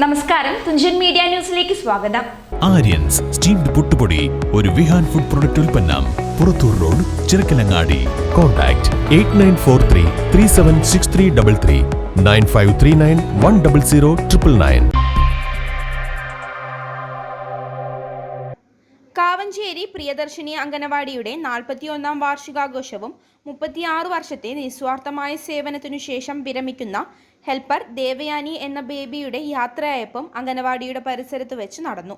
നമസ്കാരം. തുഞ്ചൻ മീഡിയ ന്യൂസിലേക്ക് സ്വാഗതം. ആര്യൻസ് സ്റ്റീംഡ് പുട്ടുപൊടി ഒരു വിഹാൻ ഫുഡ് പ്രൊഡക്റ്റ് ഉൽപ്പന്നം Purathur road Chirakkalangadi. Contact eight nine four three three seven six three double three nine five three nine one double zero triple nine. Kavancheri Priyadarshini അംഗനവാടിയുടെ നാൽപ്പത്തിയൊന്നാം വാർഷികാഘോഷവും മുപ്പത്തിയാറ് വർഷത്തെ നിസ്വാർത്ഥമായ സേവനത്തിനു ശേഷം വിരമിക്കുന്ന ഹെൽപ്പർ ദേവയാനി എന്ന ബേബിയുടെ യാത്രയയപ്പും അംഗനവാടിയുടെ പരിസരത്ത് വെച്ച് നടന്നു.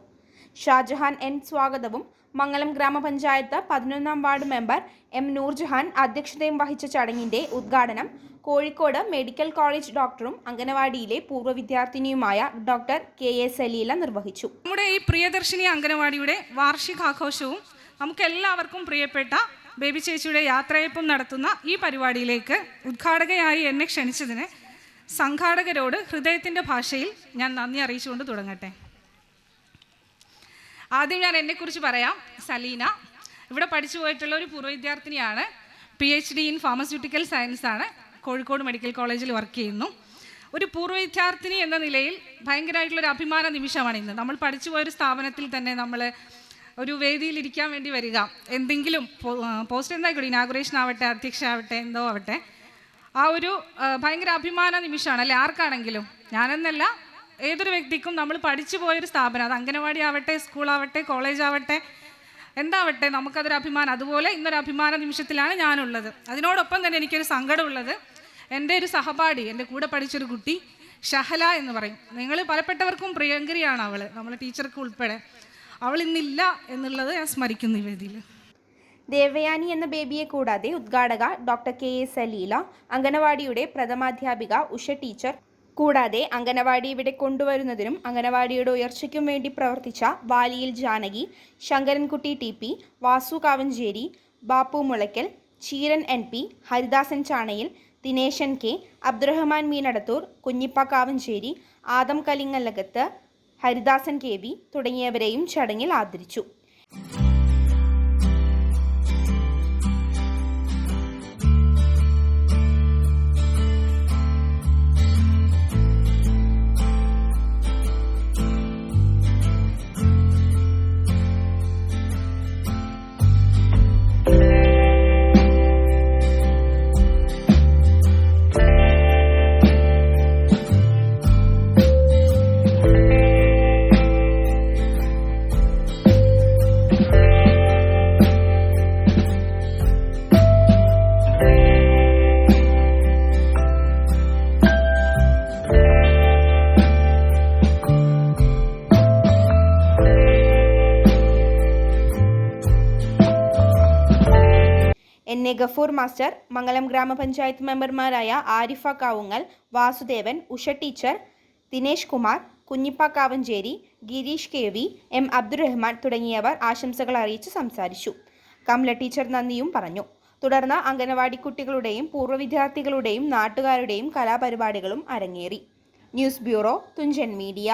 ഷാജഹാൻ എൻ സ്വാഗതവും. മംഗലം ഗ്രാമപഞ്ചായത്ത് പതിനൊന്നാം വാർഡ് മെമ്പർ എം നൂർജഹാൻ അധ്യക്ഷതയും വഹിച്ച ചടങ്ങിന്റെ ഉദ്ഘാടനം കോഴിക്കോട് മെഡിക്കൽ കോളേജ് ഡോക്ടറും അംഗനവാടിയിലെ പൂർവ വിദ്യാർത്ഥിനിയുമായ ഡോക്ടർ കെ എ സലീല നിർവഹിച്ചു. നമ്മുടെ ഈ പ്രിയദർശിനി അംഗനവാടിയുടെ വാർഷികാഘോഷവും നമുക്കെല്ലാവർക്കും പ്രിയപ്പെട്ട ബേബി ചേച്ചിയുടെ യാത്രയപ്പം നടത്തുന്ന ഈ പരിപാടിയിലേക്ക് ഉദ്ഘാടകയായി എന്നെ ക്ഷണിച്ചതിന് സംഘാടകരോട് ഹൃദയത്തിന്റെ ഭാഷയിൽ ഞാൻ നന്ദി അറിയിച്ചുകൊണ്ട് തുടങ്ങട്ടെ. ആദ്യം ഞാൻ എന്നെക്കുറിച്ച് പറയാം. സലീന. ഇവിടെ പഠിച്ചു പോയിട്ടുള്ള ഒരു പൂർവ വിദ്യാർത്ഥിനിയാണ്. P H D in pharmaceutical science ആണ്. കോഴിക്കോട് മെഡിക്കൽ കോളേജിൽ വർക്ക് ചെയ്യുന്നു. ഒരു പൂർവ വിദ്യാർത്ഥിനി എന്ന നിലയിൽ ഭയങ്കരമായിട്ടുള്ളൊരു അഭിമാന നിമിഷമാണ് ഇന്ന്. നമ്മൾ പഠിച്ചു പോയൊരു സ്ഥാപനത്തിൽ തന്നെ നമ്മൾ ഒരു വേദിയിൽ ഇരിക്കാൻ വേണ്ടി വരിക. എന്തെങ്കിലും പോസ്റ്റ് എന്തായിക്കോട്ടെ ഇനാഗുറേഷൻ ആവട്ടെ അധ്യക്ഷ ആവട്ടെ എന്തോ ആവട്ടെ. ആ ഒരു ഭയങ്കര അഭിമാന നിമിഷമാണ്. അല്ലെ? ആർക്കാണെങ്കിലും. ഞാനെന്നല്ല ഏതൊരു വ്യക്തിക്കും നമ്മൾ പഠിച്ചു പോയൊരു സ്ഥാപനം. അത് അംഗനവാടി ആവട്ടെ സ്കൂളാവട്ടെ കോളേജ് ആവട്ടെ എന്താവട്ടെ നമുക്കതൊരു അഭിമാനം. അതുപോലെ ഇന്നൊരു അഭിമാന നിമിഷത്തിലാണ് ഞാനുള്ളത്. അതിനോടൊപ്പം തന്നെ എനിക്കൊരു സങ്കടമുള്ളത്. എന്റെ ഒരു സഹപാഠി എന്റെ കൂടെ പഠിച്ചൊരു കുട്ടി ഷഹല എന്ന് പറയും. നിങ്ങൾ പലപ്പെട്ടവർക്കും പ്രിയങ്കരിയാണ് അവൾ നമ്മളെ ടീച്ചർക്ക് ഉൾപ്പെടെ. അവൾ ഇന്നില്ല എന്നുള്ളത് ഞാൻ സ്മരിക്കുന്നു ഈ വേദിയിൽ. ദേവയാനി എന്ന ബേബിയെ കൂടാതെ ഉദ്ഘാടക ഡോക്ടർ കെ എസ് സലീല അംഗനവാടിയുടെ പ്രഥമാധ്യാപിക ഉഷ ടീച്ചർ കൂടാതെ അംഗനവാടി ഇവിടെ കൊണ്ടുവരുന്നതിനും അംഗനവാടിയുടെ ഉയർച്ചയ്ക്കും വേണ്ടി പ്രവർത്തിച്ച Valiyil Janaki Sankarankutty T P Vasu Kavancheri Bappu Mulakkal Cheeran N P Haridasan Chanayil Dineshan K Abdurahman Meenadathur Kunjippa Kavancheri Adam Kalingalakath Haridasan K V തുടങ്ങിയവരെയും ചടങ്ങിൽ ആദരിച്ചു. N A Gafoor master Mangalam ഗ്രാമപഞ്ചായത്ത് മെമ്പർമാരായ Arifa Kavungal Vasudevan Usha teacher Dinesh Kumar Kunjippa Kavancheri Gireesh K V M Abdurahman തുടങ്ങിയവർ ആശംസകൾ അറിയിച്ച് സംസാരിച്ചു. Kamala teacher നന്ദിയും പറഞ്ഞു. തുടർന്ന് അംഗനവാടി കുട്ടികളുടെയും പൂർവ വിദ്യാർത്ഥികളുടെയും നാട്ടുകാരുടെയും കലാപരിപാടികളും അരങ്ങേറി. News bureau Thunchan media.